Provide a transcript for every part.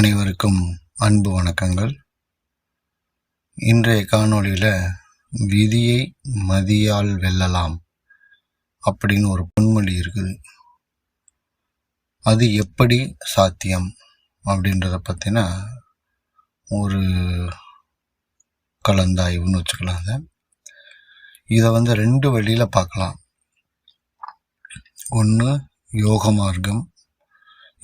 அனைவருக்கும் அன்பு வணக்கங்கள். இன்றைய காணொளியில் விதியை மதியால் வெல்லலாம் அப்படின்னு ஒரு பொன்மொழி இருக்குது. அது எப்படி சாத்தியம் அப்படின்றத பற்றினா ஒரு கலந்தாய்வுன்னு வச்சுக்கலாங்க இதை வந்து ரெண்டு வழியில் பார்க்கலாம். ஒன்று யோக மார்க்கம்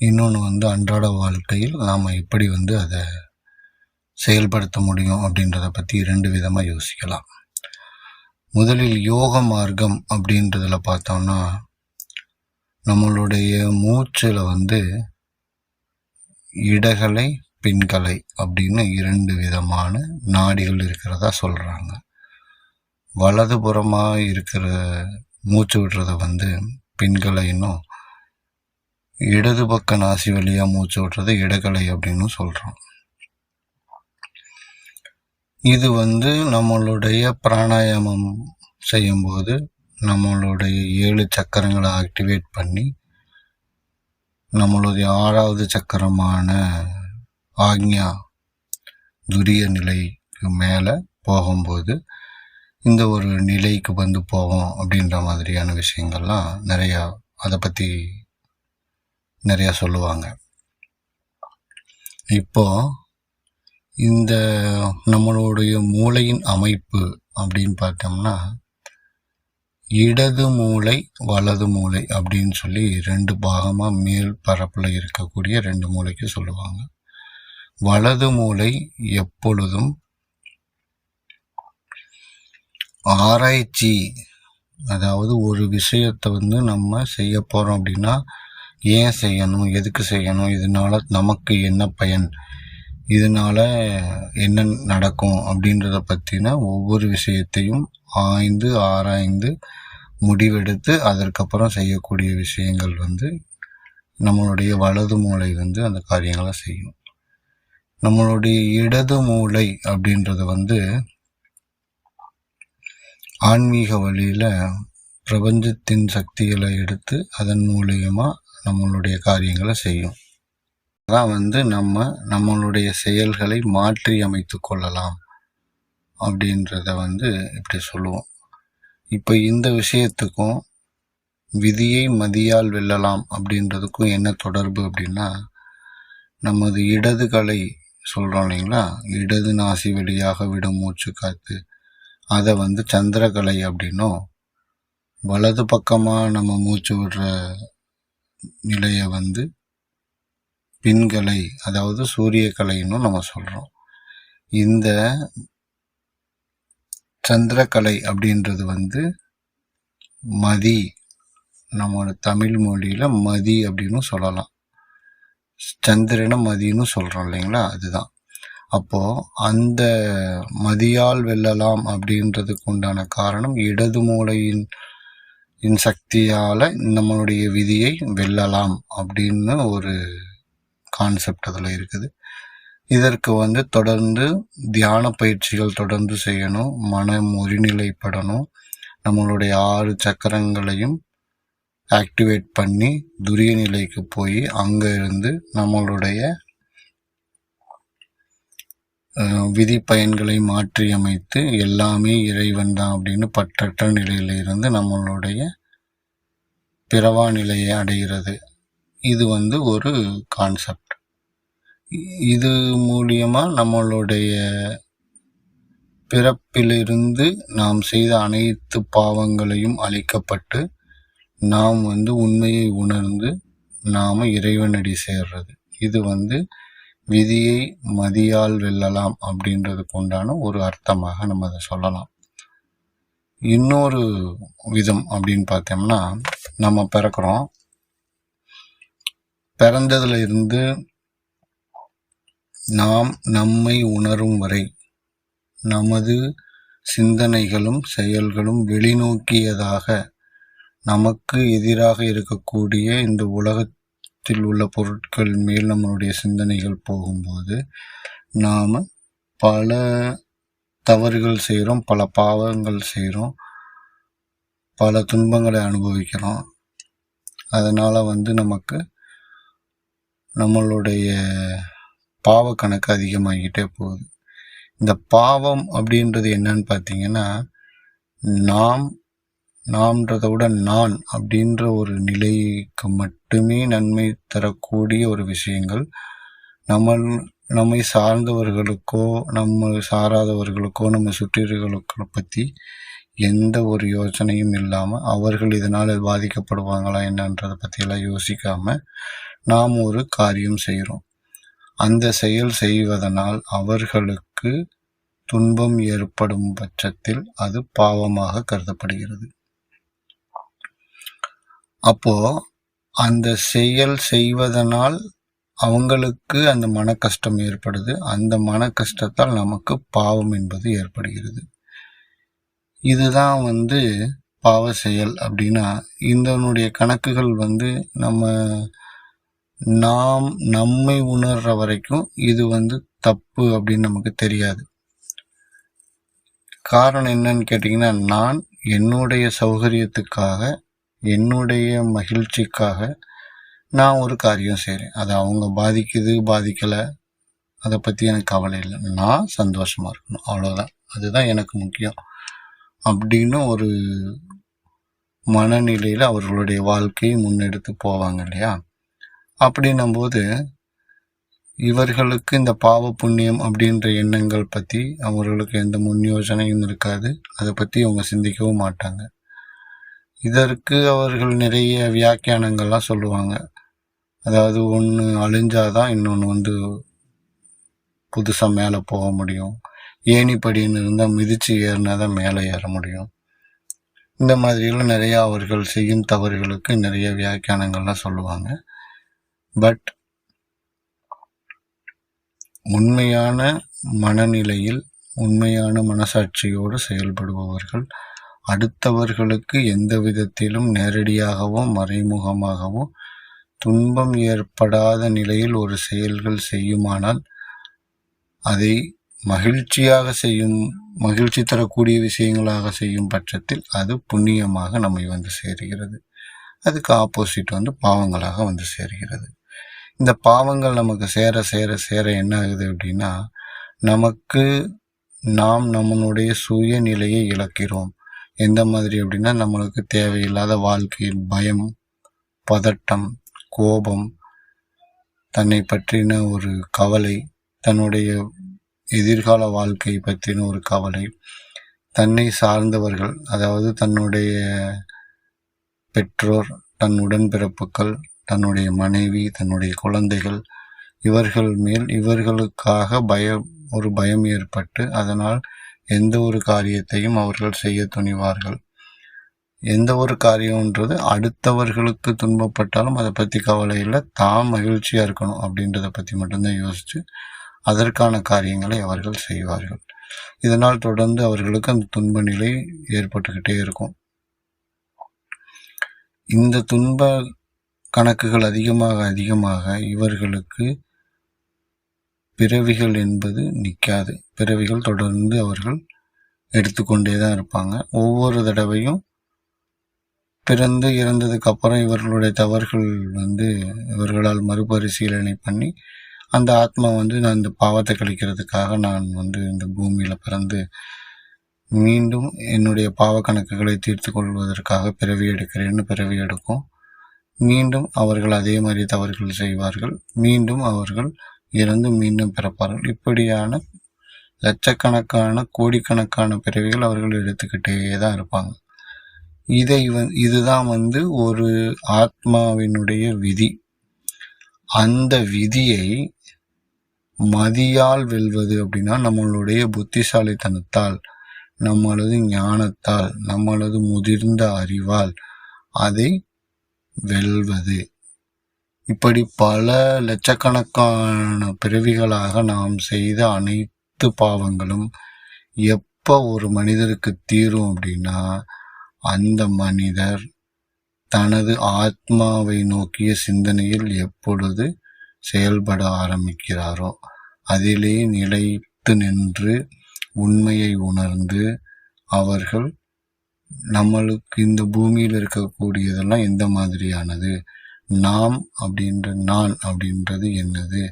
இன்னொன்று வந்து அன்றாட வாழ்க்கையில் நாம் எப்படி வந்து அதை செயல்படுத்த முடியும் அப்படின்றத பற்றி ரெண்டு விதமாக யோசிக்கலாம். முதலில் யோக மார்க்கம் அப்படின்றதில் பார்த்தோம்னா நம்மளுடைய மூச்சில் வந்து இடகலை பின்கலை அப்படின்னு இரண்டு விதமான நாடிகள் இருக்கிறதா சொல்கிறாங்க வலதுபுறமாக இருக்கிற மூச்சு விடுறத வந்து பின்கலைன்னும் இடது பக்க நாசி வழியாக மூச்சு விட்றது இடகலை அப்படின்னு சொல்கிறோம் இது வந்து நம்மளுடைய பிராணாயாமம் செய்யும்போது நம்மளுடைய ஏழு சக்கரங்களை ஆக்டிவேட் பண்ணி நம்மளுடைய ஆறாவது சக்கரமான ஆக்ஞா துரிய நிலைக்கு மேலே போகும்போது இந்த ஒரு நிலைக்கு வந்து போவோம் அப்படின்ற மாதிரியான விஷயங்கள்லாம் நிறையா அதை பற்றி நிறையா சொல்லுவாங்க. இப்போ இந்த நம்மளுடைய மூளையின் அமைப்பு அப்படின்னு பார்த்தோம்னா இடது மூளை வலது மூளை அப்படின்னு சொல்லி ரெண்டு பாகமாக மேல் பரப்பில் இருக்கக்கூடிய ரெண்டு மூளைக்கு சொல்லுவாங்க. வலது மூளை எப்பொழுதும் ஆராய்ச்சி அதாவது ஒரு விஷயத்தை வந்து நம்ம செய்ய போகிறோம் அப்படின்னா ஏன் செய்யணும் எதுக்கு செய்யணும் இதனால் நமக்கு என்ன பயன் இதனால் என்ன நடக்கும் அப்படின்றத பற்றின ஒவ்வொரு விஷயத்தையும் ஆய்ந்து ஆராய்ந்து முடிவெடுத்து அதற்கப்புறம் செய்யக்கூடிய விஷயங்கள் வந்து நம்மளுடைய வலது மூளை வந்து அந்த காரியங்களை செய்யும். நம்மளுடைய இடது மூளை அப்படின்றது வந்து ஆன்மீக வழியில் பிரபஞ்சத்தின் சக்திகளை எடுத்து அதன் மூலியமாக நம்மளுடைய காரியங்களை செய்யும். அதான் வந்து நம்ம நம்மளுடைய செயல்களை மாற்றி அமைத்து கொள்ளலாம் அப்படின்றத வந்து இப்படி சொல்லுவோம். இப்போ இந்த விஷயத்துக்கும் விதியை மதியால் வெல்லலாம் அப்படின்றதுக்கும் என்ன தொடர்பு அப்படின்னா நமது இடது கலை சொல்கிறோம் இல்லைங்களா? இடது நாசி வழியாக விடும் மூச்சு காத்து அதை வந்து சந்திரகலை அப்படின்னும். வலது பக்கமாக நம்ம மூச்சு விடுற நிலையை வந்து பின்கலை அதாவது சூரிய கலைன்னு நம்ம சொல்கிறோம் இந்த சந்திரக்கலை அப்படின்றது வந்து மதி நம்மளோட தமிழ் மொழியில் மதி அப்படின்னு சொல்லலாம். சந்திரனை மதின்னு சொல்கிறோம் இல்லைங்களா? அதுதான். அப்போது அந்த மதியால் வெல்லலாம் அப்படின்றதுக்கு உண்டான காரணம் இடது மூளையின் இன் சக்தியால் நம்மளுடைய விதியை வெல்லலாம் அப்படின்னு ஒரு கான்செப்ட் அதில் இருக்குது. இதற்கு வந்து தொடர்ந்து தியான பயிற்சிகள் தொடர்ந்து செய்யணும். மனம் ஒருநிலைப்படணும். நம்மளுடைய ஆறு சக்கரங்களையும் ஆக்டிவேட் பண்ணி துரிய நிலைக்கு போய் அங்கே இருந்து நம்மளுடைய விதி பயன்களை மாற்றி அமைத்து எல்லாமே இறைவன் தான் அப்படின்னு பற்றற்ற நிலையில் இருந்து நம்மளுடைய பிறவா நிலையை அடைகிறது. இது வந்து ஒரு கான்செப்ட் இது மூலியமாக நம்மளுடைய பிறப்பிலிருந்து நாம் செய்த அனைத்து பாவங்களையும் அழிக்கப்பட்டு நாம் வந்து உண்மையை உணர்ந்து நாம் இறைவனடி சேர்றது. இது வந்து விதியை மதியால் வெல்லலாம் அப்படின்றதுக்கு உண்டான ஒரு அர்த்தமாக நம்ம அதை சொல்லலாம். இன்னொரு விதம் அப்படின்னு பார்த்தோம்னா நம்ம பிறக்கிறோம். பிறந்ததுல இருந்து நாம் நம்மை உணரும் வரை நமது சிந்தனைகளும் செயல்களும் வெளிநோக்கியதாக நமக்கு எதிராக இருக்கக்கூடிய இந்த உலக உலகத்தில் உள்ள பொருட்கள் மேல் நம்மளுடைய சிந்தனைகள் போகும்போது நாம் பல தவறுகள் செய்கிறோம் பல பாவங்கள் செய்கிறோம் பல துன்பங்களை அனுபவிக்கிறோம். அதனால் வந்து நமக்கு நம்மளுடைய பாவ கணக்கு அதிகமாகிட்டே போகுது. இந்த பாவம் அப்படின்றது என்னன்னு பார்த்தீங்கன்னா நாம் நாம்ன்றதை விட நான் அப்படின்ற ஒரு நிலைக்கு மட்டுமே நன்மை தரக்கூடிய ஒரு விஷயங்கள். நம்ம நம்மை சார்ந்தவர்களுக்கோ நம்ம சாராதவர்களுக்கோ நம்ம சுற்றியவர்களுக்கோ பற்றி எந்த ஒரு யோசனையும் இல்லாமல் அவர்கள் இதனால் பாதிக்கப்படுவாங்களா என்னன்றதை பற்றியெல்லாம் யோசிக்காமல் நாம் ஒரு காரியம் செய்கிறோம் அந்த செயல் செய்வதனால் அவர்களுக்கு துன்பம் ஏற்படும் பட்சத்தில் அது பாவமாக கருதப்படுகிறது. அப்போ அந்த செயல் செய்வதனால் அவங்களுக்கு அந்த மன கஷ்டம் ஏற்படுது. அந்த மன கஷ்டத்தால் நமக்கு பாவம் என்பது ஏற்படுகிறது. இதுதான் வந்து பாவ செயல் அப்படின்னா இதனுடைய கணக்குகள் வந்து நம்ம நாம் நம்மை உணர்ற வரைக்கும் இது வந்து தப்பு அப்படின்னு நமக்கு தெரியாது. காரணம் என்னன்னு கேட்டிங்கன்னா நான் என்னுடைய சௌகரியத்துக்காக என்னுடைய மகிழ்ச்சிக்காக நான் ஒரு காரியம் செய்கிறேன் அது அவங்க பாதிக்குது பாதிக்கலை அதை பற்றி எனக்கு கவலை இல்லை. நான் சந்தோஷமாக இருக்கணும். அவ்வளோதான் அதுதான் எனக்கு முக்கியம். அப்படின்னு ஒரு மனநிலையில் அவர்களுடைய வாழ்க்கையை முன்னெடுத்து போவாங்க இல்லையா? அப்படின்னும்போது இவர்களுக்கு இந்த பாவ புண்ணியம் அப்படின்ற எண்ணங்கள் பற்றி அவர்களுக்கு எந்த முன் யோசனையும் இருக்காது. அதை பற்றி அவங்க சிந்திக்கவும் மாட்டாங்க. இதற்கு அவர்கள் நிறைய வியாக்கியானங்கள்லாம் சொல்லுவாங்க. அதாவது ஒன்று அழிஞ்சாதான் இன்னொன்று வந்து புதுசாக மேலே போக முடியும். ஏணிப்படின்னு இருந்தால் மிதித்து ஏறினா தான் மேலே ஏற முடியும். இந்த மாதிரியெல்லாம் நிறையா அவர்கள் செய்யும் தவறுகளுக்கு நிறைய வியாக்கியானங்கள்லாம் சொல்லுவாங்க. பட் உண்மையான மனநிலையில் உண்மையான மனசாட்சியோடு செயல்படுபவர்கள் அடுத்தவர்களுக்கு எந்த விதத்திலும் நேரடியாகவோ மறைமுகமாகவோ துன்பம் ஏற்படாத நிலையில் ஒரு செயல்கள் செய்யுமானால் அதை மகிழ்ச்சியாக செய்யும் மகிழ்ச்சி தரக்கூடிய விஷயங்களாக செய்யும் பட்சத்தில் அது புண்ணியமாக நம்மை வந்து சேருகிறது. அதுக்கு ஆப்போசிட் வந்து பாவங்களாக வந்து சேர்கிறது. இந்த பாவங்கள் நமக்கு சேர சேர சேர என்ன ஆகுது அப்படின்னா நமக்கு நாம் நம்மளுடைய சுயநிலையை இழக்கிறோம். எந்த மாதிரி அப்படின்னா நம்மளுக்கு தேவையில்லாத வாழ்க்கையில் பயம் பதட்டம் கோபம் தன்னை பற்றின ஒரு கவலை தன்னுடைய எதிர்கால வாழ்க்கை பற்றின ஒரு கவலை தன்னை சார்ந்தவர்கள் அதாவது தன்னுடைய பெற்றோர் தன் உடன்பிறப்புகள் தன்னுடைய மனைவி தன்னுடைய குழந்தைகள் இவர்கள் மேல் இவர்களுக்காக பயம் ஒரு பயம் ஏற்பட்டு அதனால் எந்த ஒரு காரியத்தையும் அவர்கள் செய்ய துணிவார்கள். எந்த ஒரு காரியம்ன்றது அடுத்தவர்களுக்கு துன்பப்பட்டாலும் அதை பற்றி கவலை இல்லை. தாம் மகிழ்ச்சியாக இருக்கணும் அப்படின்றத பற்றி மட்டும்தான் யோசித்து அதற்கான காரியங்களை அவர்கள் செய்வார்கள். இதனால் தொடர்ந்து அவர்களுக்கு அந்த துன்ப நிலை ஏற்பட்டுக்கிட்டே இருக்கும். இந்த துன்ப கணக்குகள் அதிகமாக அதிகமாக இவர்களுக்கு பிறவிகள் என்பது நிற்காது. பிறவிகள் தொடர்ந்து அவர்கள் எடுத்துக்கொண்டே தான் இருப்பாங்க. ஒவ்வொரு தடவையும் பிறந்து இறந்ததுக்கு அப்புறம் இவர்களுடைய தவறுகள் வந்து இவர்களால் மறுபரிசீலனை பண்ணி அந்த ஆத்மா வந்து நான் இந்த பாவத்தை கழிக்கிறதுக்காக நான் வந்து இந்த பூமியில் பிறந்து மீண்டும் என்னுடைய பாவ கணக்குகளை தீர்த்து கொள்வதற்காக பிறவி எடுக்கிறேன்னு பிறவி எடுக்கும். மீண்டும் அவர்கள் அதே மாதிரி தவறுகள் செய்வார்கள். மீண்டும் அவர்கள் இறந்து மீண்டும் பிறப்பார்கள். இப்படியான லட்சக்கணக்கான கோடிக்கணக்கான பிறவிகள் அவர்கள் எடுத்துக்கிட்டே தான் இருப்பாங்க. இதை வந் இதுதான் வந்து ஒரு ஆத்மாவினுடைய விதி. அந்த விதியை மதியால் வெல்வது அப்படின்னா நம்மளுடைய புத்திசாலித்தனத்தால் நம்மளது ஞானத்தால் நம்மளது முதிர்ந்த அறிவால் அதை வெல்வது. இப்படி பல லட்சக்கணக்கான பிறவிகளாக நாம் செய்த அனைத்து பாவங்களும் எப்போ ஒரு மனிதருக்கு தீரும் அப்படின்னா அந்த மனிதர் தனது ஆத்மாவை நோக்கிய சிந்தனையில் எப்பொழுது செயல்பட ஆரம்பிக்கிறாரோ அதிலே நிலைத்து நின்று உண்மையை உணர்ந்து அவர்கள் நம்மளுக்கு இந்த பூமியில் இருக்கக்கூடியதெல்லாம் எந்த மாதிரியானது? நாம் அப்படின்ற நான் அப்படின்றது என்னது?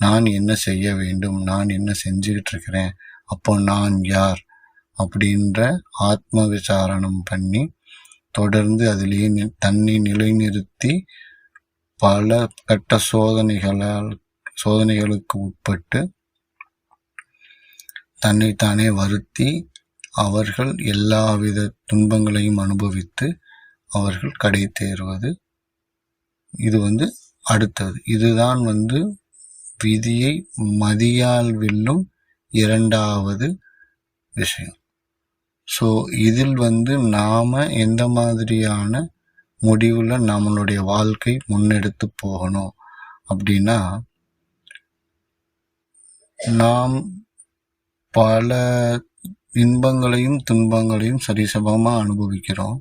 நான் என்ன செய்ய வேண்டும்? நான் என்ன செஞ்சுக்கிட்டு இருக்கிறேன் அப்போ நான் யார்? அப்படின்ற ஆத்ம விசாரணம் பண்ணி தொடர்ந்து அதிலேயே தன்னை நிலைநிறுத்தி பல கட்ட சோதனைகளால் சோதனைகளுக்கு உட்பட்டு தன்னைத்தானே வருத்தி அவர்கள் எல்லாவித துன்பங்களையும் அனுபவித்து அவர்கள் கடை தேர்வது இது வந்து அடுத்தது. இதுதான் வந்து விதியை மதியால் வெல்லும் இரண்டாவது விஷயம். ஸோ இதில் வந்து நாம எந்த மாதிரியான முடிவில் நம்மளுடைய வாழ்க்கை முன்னெடுத்து போகணும் அப்படின்னா நாம் பல இன்பங்களையும் துன்பங்களையும் சரிசமமாக அனுபவிக்கிறோம்.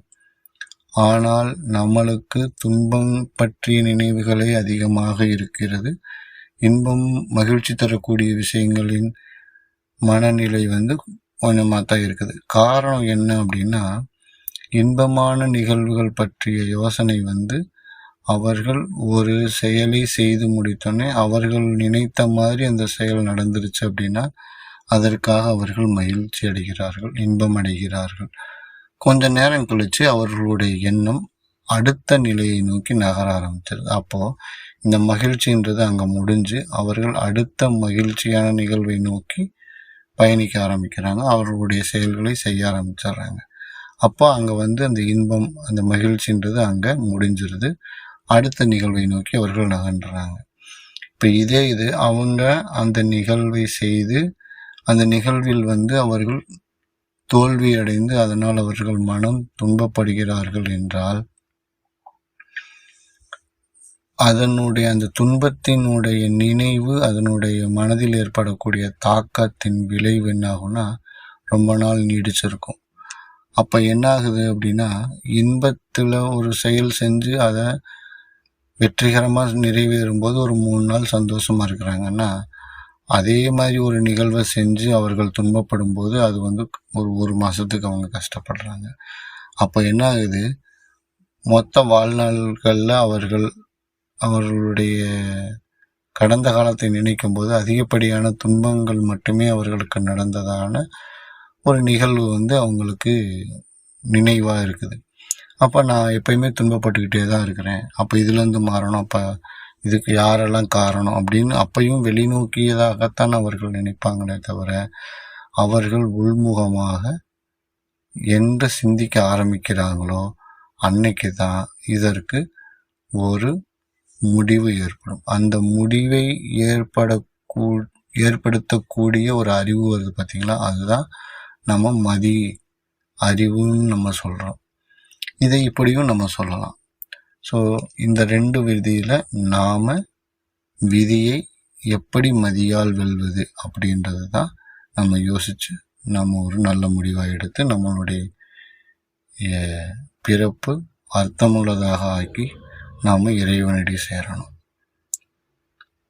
ஆனால் நம்மளுக்கு துன்பம் பற்றிய நினைவுகளே அதிகமாக இருக்கிறது. இன்பம் மகிழ்ச்சி தரக்கூடிய விஷயங்களின் மனநிலை வந்து கொஞ்சமாக தான் இருக்குது. காரணம் என்ன அப்படின்னா இன்பமான நிகழ்வுகள் பற்றிய யோசனை வந்து அவர்கள் ஒரு செயலை செய்து முடித்தோடனே அவர்கள் நினைத்த மாதிரி அந்த செயல் நடந்துருச்சு அப்படின்னா அதற்காக அவர்கள் மகிழ்ச்சி அடைகிறார்கள் இன்பம் அடைகிறார்கள். கொஞ்ச நேரம் கழித்து அவர்களுடைய எண்ணம் அடுத்த நிலையை நோக்கி நகர ஆரம்பிச்சிருது. அப்போது இந்த மகிழ்ச்சின்றது அங்கே முடிஞ்சு அவர்கள் அடுத்த மகிழ்ச்சியான நிகழ்வை நோக்கி பயணிக்க ஆரம்பிக்கிறாங்க. அவர்களுடைய செயல்களை செய்ய ஆரம்பிச்சிடுறாங்க. அப்போ அங்கே வந்து அந்த இன்பம் அந்த மகிழ்ச்சின்றது அங்கே முடிஞ்சிருது. அடுத்த நிகழ்வை நோக்கி அவர்கள் நகன்றாங்க இப்போ இதே இது அவங்க அந்த நிகழ்வை செய்து அந்த நிகழ்வில் வந்து அவர்கள் தோல்வியடைந்து அதனால் அவர்கள் மனம் துன்பப்படுகிறார்கள் என்றால் அதனுடைய அந்த துன்பத்தினுடைய நினைவு அதனுடைய மனதில் ஏற்படக்கூடிய தாக்கத்தின் விளைவு என்ன ஆகும்னா ரொம்ப நாள் நீடிச்சிருக்கும். அப்போ என்ன ஆகுது அப்படின்னா இன்பத்தில் ஒரு செயல் செஞ்சு அதை வெற்றிகரமாக நிறைவேறும் போது ஒரு மூணு நாள் சந்தோஷமாக இருக்கிறாங்கன்னா அதே மாதிரி ஒரு நிகழ்வை செஞ்சு அவர்கள் துன்பப்படும் போது அது வந்து ஒரு ஒரு மாதத்துக்கு அவங்க கஷ்டப்படுறாங்க. அப்போ என்ன ஆகுது மொத்த வாழ்நாள்களில் அவர்கள் அவர்களுடைய கடந்த காலத்தை நினைக்கும் போது அதிகப்படியான துன்பங்கள் மட்டுமே அவர்களுக்கு நடந்ததான ஒரு நிகழ்வு வந்து அவங்களுக்கு நினைவாக இருக்குது. அப்போ நான் எப்பயுமே துன்பப்பட்டுக்கிட்டே தான் இருக்கிறேன். அப்போ இதுலேருந்து மாறணும். அப்போ இதுக்கு யாரெல்லாம் காரணம் அப்படின்னு அப்பையும் வெளிநோக்கியதாகத்தான் அவர்கள் நினைப்பாங்களே தவிர அவர்கள் உள்முகமாக எந்த சிந்திக்க ஆரம்பிக்கிறாங்களோ அன்னைக்கு தான் இதற்கு ஒரு முடிவு ஏற்படும். அந்த முடிவை ஏற்படக்கூ ஏற்படுத்தக்கூடிய ஒரு அறிவு வருது பார்த்தீங்களா அதுதான் நம்ம மதி அறிவுன்னு நம்ம சொல்கிறோம் இதை இப்படியும் நம்ம சொல்லலாம். ஸோ இந்த ரெண்டு விதியில் நாம் விதியை எப்படி மதியால் வெல்வது அப்படின்றது தான் நம்ம யோசித்து நம்ம ஒரு நல்ல முடிவாக எடுத்து நம்மளுடைய பிறப்பு அர்த்தமுள்ளதாக ஆக்கி நாம் இறைவனடி சேரணும்.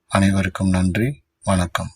அனைவருக்கும் நன்றி வணக்கம்.